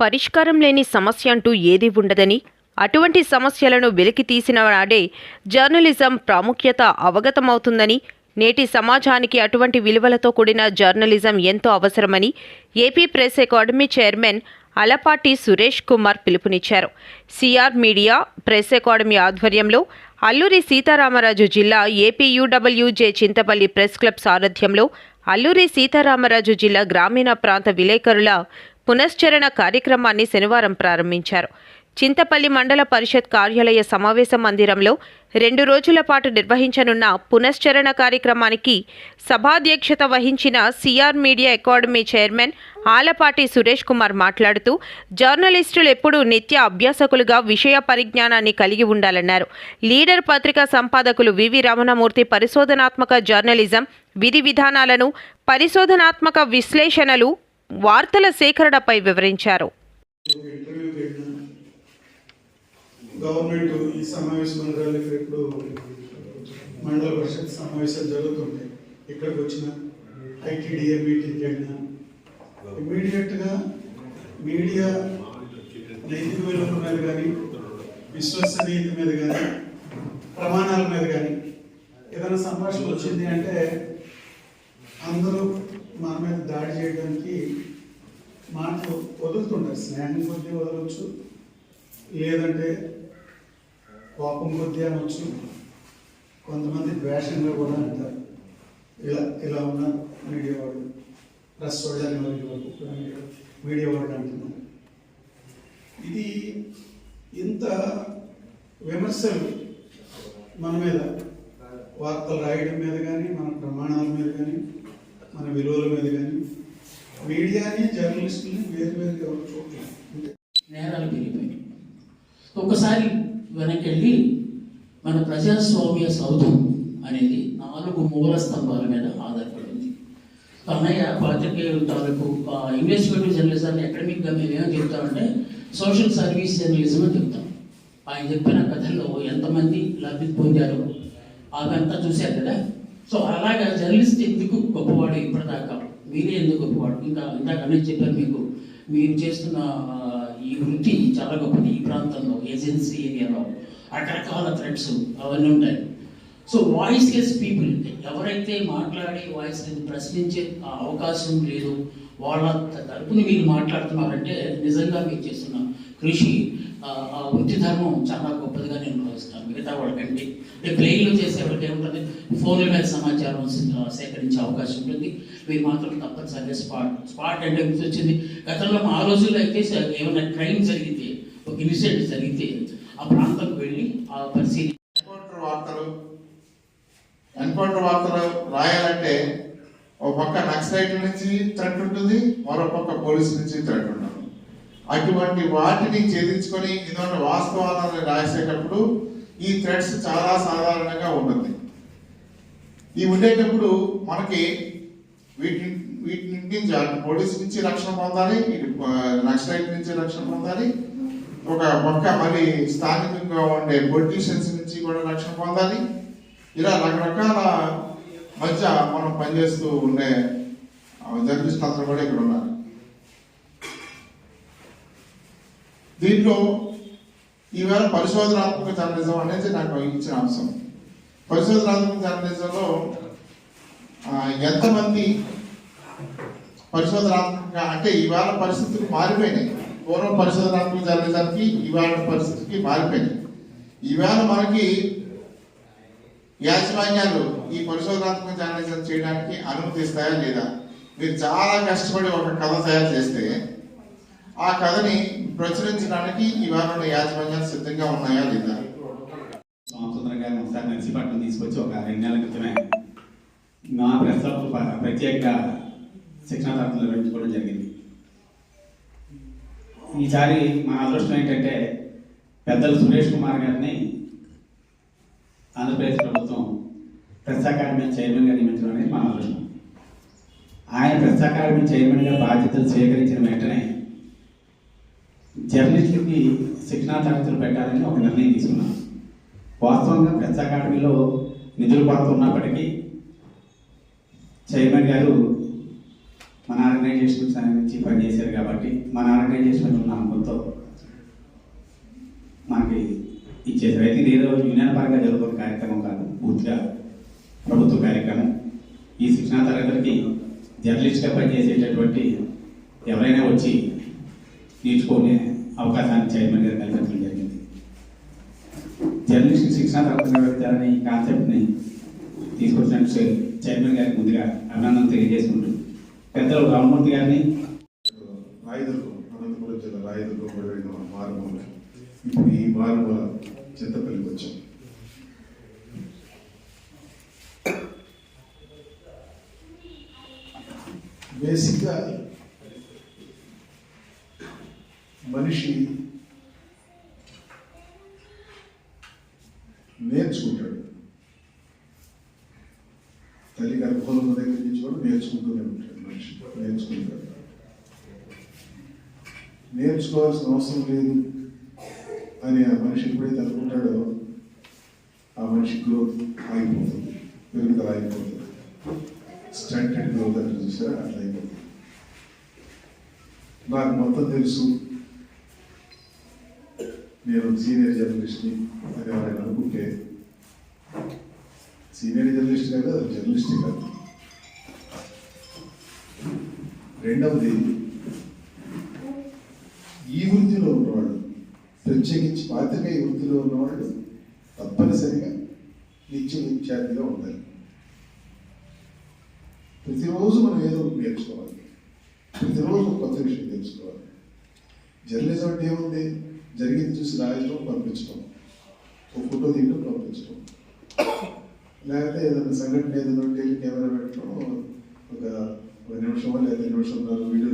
పరిష్కారం లేని సమస్య అంటూ ఏదీ ఉండదని అటువంటి సమస్యలను వెలికి తీసిన నాడే జర్నలిజం ప్రాముఖ్యత అవగతమవుతుందని నేటి సమాజానికి అటువంటి విలువలతో కూడిన జర్నలిజం ఎంతో అవసరమని AP press academy chairman Alapati Suresh Kumar పిలుపునిచ్చారు. సిఆర్ మీడియా ప్రెస్ అకాడమీ ఆధ్వర్యంలో అల్లూరి సీతారామరాజు జిల్లా ఏపీయూడబ్ల్యూజే చింతపల్లి ప్రెస్ క్లబ్ సారథ్యంలో అల్లూరి సీతారామరాజు జిల్లా గ్రామీణ ప్రాంత విలేకరుల పునశ్చరణ కార్యక్రమాన్ని శనివారం ప్రారంభించారు. చింతపల్లి మండల పరిషత్ కార్యాలయ సమావేశ మందిరంలో రెండు రోజుల పాటు నిర్వహించనున్న పునశ్చరణ కార్యక్రమానికి సభాధ్యక్షత వహించిన CR media academy chairman Alapati Suresh Kumar మాట్లాడుతూ జర్నలిస్టులు ఎప్పుడూ నిత్య అభ్యాసకులుగా విషయ పరిజ్ఞానాన్ని కలిగి ఉండాలన్నారు. లీడర్ పత్రికా సంపాదకులు వివి రమణమూర్తి పరిశోధనాత్మక జర్నలిజం విధి విధానాలను పరిశోధనాత్మక విశ్లేషణలు వార్తల సేకరణపై వివరించారు. గవర్నమెంట్ ఈ సమావేశ మందిరాలకు ఇప్పుడు మండల పరిషత్ సమావేశాలు జరుగుతుంటాయి ఇక్కడికి వచ్చిన ఐటీడీఏ మీటింగ్కి అయినా. ఇమీడియట్గా మీడియా నైతిక విలువల మీద కానీ విశ్వసనీయత మీద కానీ ప్రమాణాల మీద కానీ ఏదైనా సంభాషణ వచ్చింది అంటే అందరూ మన మీద దాడి చేయడానికి మాటలు వదులుతుంటారు. స్నేహం కొద్దీ వదలవచ్చు లేదంటే కోపం కొద్ది అనొచ్చు కొంతమంది ద్వేషంగా కూడా అంటారు ఇలా ఇలా ఉన్న మీడియా వాళ్ళు ప్రెస్ వాళ్ళు అని వాళ్ళు మీడియా- వాళ్ళు అంటున్నారు. ఇది ఇంత విమర్శలు మన మీద వార్తలు రాయడం మీద కానీ మన ప్రమాణాల మీద కానీ మన విలువల మీద కానీ మీడియాని జర్నలిస్టుని వేరు వేరుగా ఎవరు చూడలేదు నేరాలు పెరిగిపోయినాయి. ఒకసారి వెనకెళ్ళి మన ప్రజాస్వామ్య సౌధం అనేది నాలుగు మూల స్తంభాల మీద ఆధారపడి ఉంది అన్నయ్య పాత్రికేయుల తాలూకు ఇన్వెస్టిగేటివ్ జర్నలిజాన్ని అకాడమిక్గా మేము ఏమని చెప్తామంటే సోషల్ సర్వీస్ జర్నలిజం అని చెప్తాం. ఆయన చెప్పిన కథల్లో ఎంతమంది లబ్ధి పొందారు అదంతా చూశారు కదా. సో అలాగా జర్నలిస్ట్ ఎందుకు గొప్పవాడు ఇప్పటిదాకా? మీరే ఎందుకు గొప్పవాడు? ఇంకా ఇందాక అనేది చెప్పారు మీకు మీరు చేస్తున్న వృత్తి చాలా గొప్పది ఈ ప్రాంతంలో ఏజెన్సీ ఏరియాలో. రకరకాల థ్రెడ్స్ అవన్నీ ఉంటాయి. సో వాయిస్ లెస్ పీపుల్ ఎవరైతే మాట్లాడి వాయిస్ ప్రశ్నించే అవకాశం లేదు వాళ్ళ తరపున మీరు మాట్లాడుతున్నారంటే నిజంగా మీరు చేస్తున్న. కృషి ఆ వృత్తి ధర్మం చాలా ఉంటుందిగా నేను భావిస్తాను మిగతా వాళ్ళకంటే ప్లేయిలో చేసేవాళ్ళకి ఏముంటుంది? ఫోన్ల మీద సమాచారం సేకరించే అవకాశం ఉంటుంది. మీరు మాత్రం తప్పనిసరిగా స్పాట్ స్పాట్ అంటే గుర్తు వచ్చింది గతంలో ఆ రోజుల్లో అయితే ఏమైనా క్రైమ్ జరిగితే ఒక ఇన్సిడెంట్ జరిగితే ఆ ప్రాంతంకి వెళ్ళి ఆ పరిశీలి ఎన్కౌంటర్ వార్తలు ఎన్కౌంటర్ వార్తలు రాయాలంటే ఒక పక్క నక్సలైట్ నుంచి థ్రెట్ ఉంటుంది మరో పక్క పోలీసు నుంచి థ్రెట్ ఉంటుంది. అటువంటి వాటిని ఛేదించుకొని ఇటువంటి వాస్తవాలను రాసేటప్పుడు ఈ థ్రెడ్స్ చాలా సాధారణంగా ఉంటుంది. ఈ ఉండేటప్పుడు మనకి వీటి వీటి నుంచి అటు పోలీస్ నుంచి రక్షణ పొందాలి ఇటు నక్సలైట్ నుంచి రక్షణ పొందాలి ఒక పక్క మరి స్థానికంగా ఉండే పొలిటీషియన్స్ నుంచి కూడా రక్షణ పొందాలి. ఇలా రకరకాల మధ్య మనం పనిచేస్తూ ఉండే జర్నలిస్ట్ అందరూ కూడా ఇక్కడ ఉన్నారు. దీంట్లో ఈవేళ పరిశోధనాత్మక జర్నలిజం అనేది నాకు ఇచ్చిన అంశం. పరిశోధనాత్మక జర్నలిజంలో ఎంతమంది పరిశోధనాత్మకంగా అంటే ఇవాళ పరిస్థితులు మారిపోయినాయి. పూర్వం పరిశోధనాత్మక జర్నలిజానికి ఇవాళ పరిస్థితికి మారిపోయినాయి. ఈవేళ మనకి యాజమాన్యాలు ఈ పరిశోధనాత్మక జర్నలిజం చేయడానికి అనుమతిస్తాయా లేదా? మీరు చాలా కష్టపడి ఒక కథ తయారు చేస్తే ఆ కథని ప్రచురించడానికి ఇవాళ యాజమాన్యాలు సిద్ధంగా ఉన్నాయా లేదా? సోమసుందరం గారిని ఒకసారి నర్సీపట్నం తీసుకొచ్చి ఒక రెండు నెలల క్రితమే మా ప్రెస్ ప్రత్యేక శిక్షణ తరగతులు నిర్వహించుకోవడం జరిగింది. ఈసారి మా అదృష్టం ఏంటంటే పెద్దలు సురేష్ కుమార్ గారిని ఆంధ్రప్రదేశ్ ప్రభుత్వం ప్రెస్ అకాడమీ చైర్మన్గా నియమించడం అనేది మా అదృష్టం. ఆయన ప్రెస్ అకాడమీ చైర్మన్గా బాధ్యతలు స్వీకరించిన వెంటనే జర్నలిస్టులకి శిక్షణా తరగతులు పెట్టాలని ఒక నిర్ణయం తీసుకున్నాం. వాస్తవంగా ప్రెస్ అకాడమీలో నిధులు పడుతున్నప్పటికీ చైర్మన్ గారు మన ఆర్గనైజేషన్ నుంచి పనిచేశారు కాబట్టి మన ఆర్గనైజేషన్ ఉన్న నమ్మకంతో మనకి ఇచ్చేసారు అయితే ఇది ఏదో యూనియన్ పరంగా జరుగుతున్న కార్యక్రమం కాదు పూర్తిగా ప్రభుత్వ కార్యక్రమం. ఈ శిక్షణా తరగతికి జర్నలిస్ట్గా పనిచేసేటటువంటి ఎవరైనా వచ్చి నేర్చుకునే అవకాశాన్ని చైర్మన్ గారు కల్పించడం జరిగింది. జర్నలిస్ట్ శిక్షణ తరగతి నిర్వహించాలనే ఈ కాన్సెప్ట్ని తీసుకొచ్చిన చైర్మన్ గారికి ముందుగా అభినందన తెలియజేసుకుంటూ పెద్దలు రామమూర్తి గారిని రాయదుర్గం అనంతపురం జిల్లా రాయదుర్గం కూడా మారుమూల ఇప్పుడు ఈ మారుమూల చింతపల్లికి వచ్చాం. బేసిక్గా మనిషి నేర్చుకుంటాడు. తల్లి గర్భంలో దగ్గర నుంచి కూడా నేర్చుకుంటూనే ఉంటాడు మనిషి. నేర్చుకుంటాడు. నేర్చుకోవాల్సిన అవసరం లేదు అని ఆ మనిషి ఎప్పుడైతే అనుకుంటాడో ఆ మనిషి గ్రోత్ ఆగిపోతుంది. పెరుగుదల ఆగిపోతుంది. స్టంటెడ్ గ్రోత్ అంటే చూసారా? అట్లా అయిపోతుంది. నాకు మొత్తం తెలుసు. నేను సీనియర్ జర్నలిస్ట్ని అని ఎవరైనా అనుకుంటే సీనియర్ జర్నలిస్ట్ కాదు అది జర్నలిస్ట్ కాదు. రెండవది ఈ వృత్తిలో ఉన్నవాళ్ళు ప్రత్యేకించి ఈ వృత్తిలో ఉన్నవాళ్ళు తప్పనిసరిగా నిత్యం విద్యార్థిగా ఉండాలి. ప్రతిరోజు మనం ఏదో నేర్చుకోవాలి. ప్రతిరోజు కొత్త విషయం తెలుసుకోవాలి. జర్నలిజం అంటే ఏముంది? జరిగింది చూసి రాయటం పంపించడం. ఒక ఫోటో తీయడం పంపించడం. లేకపోతే ఏదైనా సంఘటన ఏదైనా ఉంటే కెమెరా పెట్టడం ఒక ఒక నిమిషం లేదా నిమిషం వీడియో